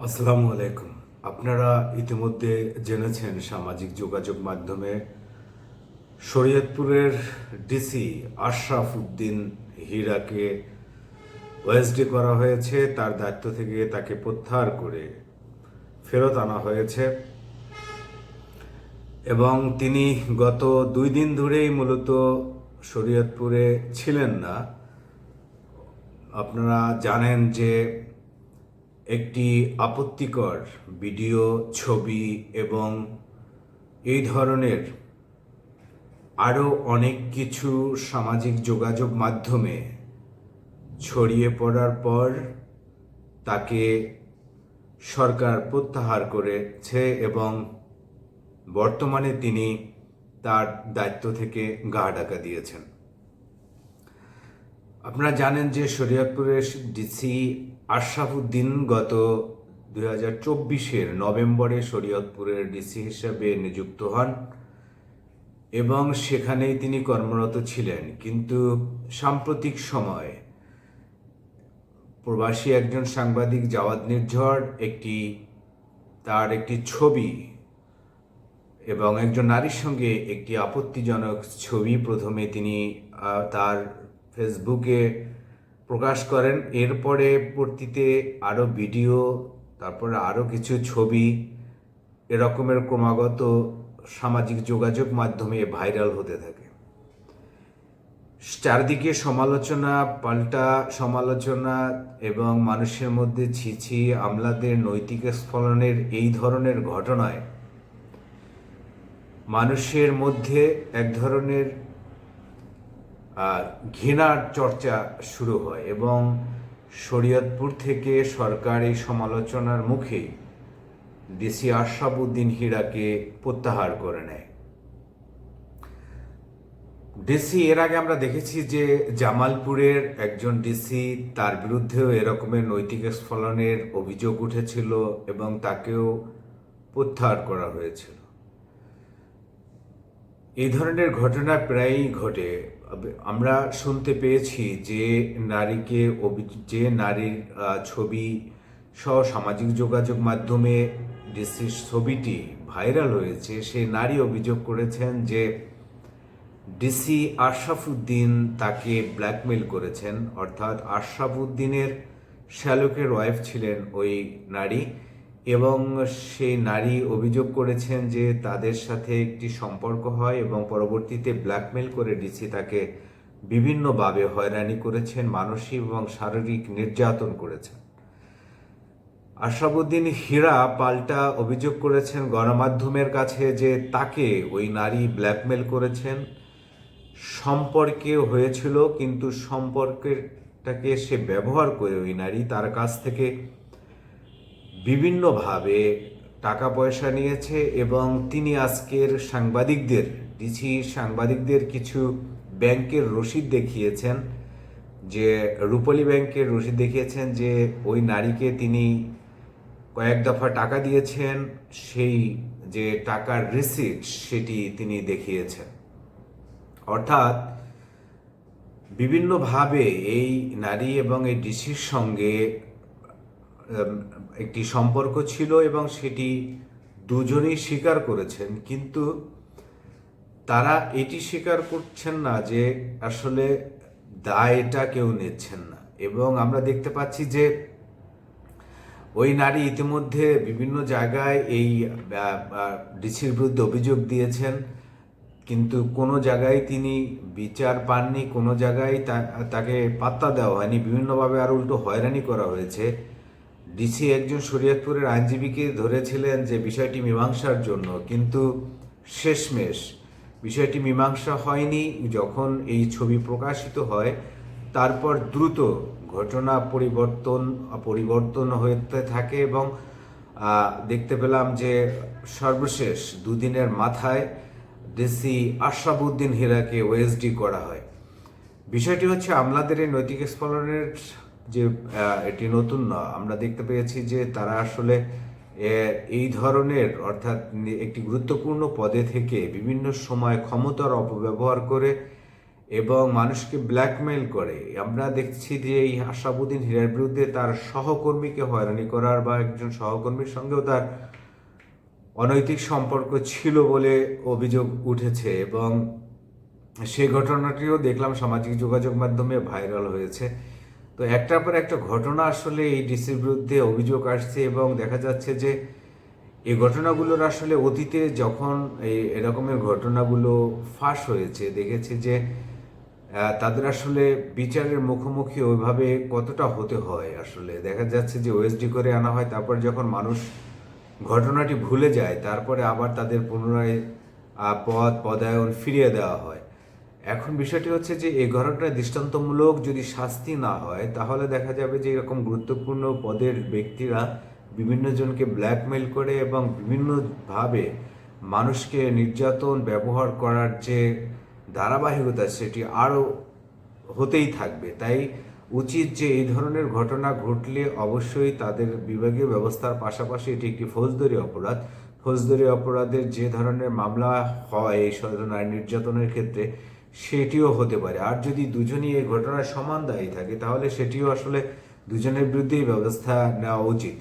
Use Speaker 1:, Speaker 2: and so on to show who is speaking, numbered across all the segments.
Speaker 1: আসসালামু আলাইকুম। আপনারা ইতিমধ্যে জেনেছেন সামাজিক যোগাযোগ মাধ্যমে শরীয়তপুরের ডিসি আশরাফ উদ্দিন হীরাকে ওএসডি করা হয়েছে। তার দায়িত্ব থেকে তাকে প্রত্যাহার করে ফেরত আনা হয়েছে। এবং তিনি গত দুই দিন ধরেই মূলত শরীয়তপুরে ছিলেন না। আপনারা জানেন যে একটি আপত্তিকর ভিডিও, ছবি এবং এই ধরনের আরও অনেক কিছু সামাজিক যোগাযোগ মাধ্যমে ছড়িয়ে পড়ার পর তাকে সরকার প্রত্যাহার করেছে এবং বর্তমানে তিনি তার দায়িত্ব থেকে গা ডাকা দিয়েছেন। আপনারা জানেন যে শরীয়তপুরের ডিসি আশরাফুদ্দিন গত দুই হাজার চব্বিশের নভেম্বরে শরীয়তপুরের ডিসি হিসেবে নিযুক্ত হন এবং সেখানেই তিনি কর্মরত ছিলেন। কিন্তু সাম্প্রতিক সময় প্রবাসী একজন সাংবাদিক জাওয়াদ নির্ঝর, একটি, তার একটি ছবি এবং একজন নারীর সঙ্গে একটি আপত্তিজনক ছবি প্রথমে তিনি তার ফেসবুকে প্রকাশ করেন। এরপরে পরবর্তীতে আরও ভিডিও, তারপরে আরও কিছু ছবি, এরকমের ক্রমাগত সামাজিক যোগাযোগ মাধ্যমে ভাইরাল হতে থাকে। চারদিকে সমালোচনা, পাল্টা সমালোচনা এবং মানুষের মধ্যে ছিছি, আমলাদের নৈতিক স্খলনের এই ধরনের ঘটনায় মানুষের মধ্যে এক ধরনের ঘৃণার চর্চা শুরু হয় এবং শরীয়তপুর থেকে সরকার এই সমালোচনার মুখে ডিসি আশরাফ উদ্দিন হীরাকে প্রত্যাহার করে নেয়। ডিসি, এর আগে আমরা দেখেছি যে জামালপুরের একজন ডিসি তার বিরুদ্ধেও এরকমের নৈতিক স্খলনের অভিযোগ উঠেছিল এবং তাকেও প্রত্যাহার করা হয়েছিল। এই ধরনের ঘটনা প্রায়ই ঘটে। আমরা শুনতে পেয়েছি যে নারীকে যে নারীর ছবি সহ সামাজিক যোগাযোগ মাধ্যমে ডিসির ছবিটি ভাইরাল হয়েছে, সে নারী অভিযোগ করেছেন যে ডিসি আশরাফুদ্দিন তাকে ব্ল্যাকমেল করেছেন। অর্থাৎ আশরাফুদ্দিনের শ্যালকের ওয়াইফ ছিলেন ওই নারী। এবং সেই নারী অভিযোগ করেছেন যে তাদের সাথে একটি সম্পর্ক হয় এবং পরবর্তীতে ব্ল্যাকমেল করে ডিসি তাকে বিভিন্নভাবে হয়রানি করেছেন, মানসিক এবং শারীরিক নির্যাতন করেছেন। আশরাফুদ্দিন হীরা পাল্টা অভিযোগ করেছেন গণমাধ্যমের কাছে যে তাকে ওই নারী ব্ল্যাকমেল করেছেন। সম্পর্কে হয়েছিল, কিন্তু সম্পর্কেরটাকে সে ব্যবহার করে ওই নারী তার কাছ থেকে বিভিন্নভাবে টাকা পয়সা নিয়েছে এবং তিনি আজকের সাংবাদিকদের, ডিসি সাংবাদিকদের কিছু ব্যাংকের রসিদ দেখিয়েছেন, যে রূপলী ব্যাংকের রসিদ দেখিয়েছেন যে ওই নারীকে তিনি কয়েক দফা টাকা দিয়েছেন, সেই যে টাকার রিসিট সেটি তিনি দেখিয়েছেন। অর্থাৎ বিভিন্নভাবে এই নারী এবং এই ডিসির সঙ্গে একটি সম্পর্ক ছিল এবং সেটি দুজনেই স্বীকার করেছেন, কিন্তু তারা এটি স্বীকার করছেন না যে আসলে দায়টা কেউ নিচ্ছেন না। এবং আমরা দেখতে পাচ্ছি যে ওই নারী ইতিমধ্যে বিভিন্ন জায়গায় এই ডিসির বিরুদ্ধে অভিযোগ দিয়েছেন, কিন্তু কোনো জায়গায় তিনি বিচার পাননি, কোনো জায়গায় তাকে পাত্তা দেওয়া হয়নি। বিভিন্নভাবে আর উল্টো হয়রানি করা হয়েছে। ডিসি একজন শরীয়তপুরের আইনজীবীকে ধরেছিলেন যে বিষয়টি মীমাংসার জন্য, কিন্তু শেষমেশ বিষয়টি মীমাংসা হয়নি। যখন এই ছবি প্রকাশিত হয়, তারপর দ্রুত ঘটনা পরিবর্তন পরিবর্তন হতে থাকে এবং দেখতে পেলাম যে সর্বশেষ দুদিনের মাথায় ডিসি আশরাফুদ্দিন হীরাকে ওএসডি করা হয়। বিষয়টি হচ্ছে আমলাদের এই নৈতিক স্খলনের যে এটি নতুন নয় আমরা দেখতে পেয়েছি যে তারা আসলে এই ধরনের, অর্থাৎ একটি গুরুত্বপূর্ণ পদে থেকে বিভিন্ন সময় ক্ষমতার অপব্যবহার করে এবং মানুষকে ব্ল্যাকমেল করে। আমরা দেখছি যে এই আশাবুদ্দিন হীরার বিরুদ্ধে তার সহকর্মীকে হয়রানি করার বা একজন সহকর্মীর সঙ্গেও তার অনৈতিক সম্পর্ক ছিল বলে অভিযোগ উঠেছে এবং সেই ঘটনাটিও দেখলাম সামাজিক যোগাযোগ মাধ্যমে ভাইরাল হয়েছে। তো একটার পর একটা ঘটনা আসলে এই ডিসির বিরুদ্ধে অভিযোগ আসছে এবং দেখা যাচ্ছে যে এই ঘটনাগুলোর আসলে অতীতে যখন এই এরকমের ঘটনাগুলো ফাঁস হয়েছে, দেখেছি যে তাদের আসলে বিচারের মুখোমুখি ওইভাবে কতটা হতে হয় আসলে। দেখা যাচ্ছে যে ওএসডি করে আনা হয়, তারপর যখন মানুষ ঘটনাটি ভুলে যায়, তারপরে আবার তাদের পুনরায় পদ পদায়ন ফিরিয়ে দেওয়া হয়। এখন বিষয়টি হচ্ছে যে এই ঘটনাটা দৃষ্টান্তমূলক যদি শাস্তি না হয়, তাহলে দেখা যাবে যে এরকম গুরুত্বপূর্ণ পদের ব্যক্তিরা বিভিন্ন জনকে ব্ল্যাকমেল করে এবং বিভিন্নভাবে মানুষকে নির্যাতন ব্যবহার করার যে ধারাবাহিকতা সেটি আরও হতেই থাকবে। তাই উচিত যে এই ধরনের ঘটনা ঘটলে অবশ্যই তাদের বিভাগীয় ব্যবস্থার পাশাপাশি এটি একটি ফৌজদারি অপরাধ। ফৌজদারি অপরাধের যে ধরনের মামলা হয় এই নারী নির্যাতনের ক্ষেত্রে সেটিও হতে পারে। আর যদি দুজনই এই ঘটনার সমান দায়ী থাকে, তাহলে সেটিও আসলে দুজনের বিরুদ্ধেই ব্যবস্থা নেওয়া উচিত।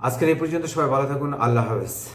Speaker 1: আজকের এই পর্যন্ত সবাই ভালো থাকুন। আল্লাহ হাফেজ।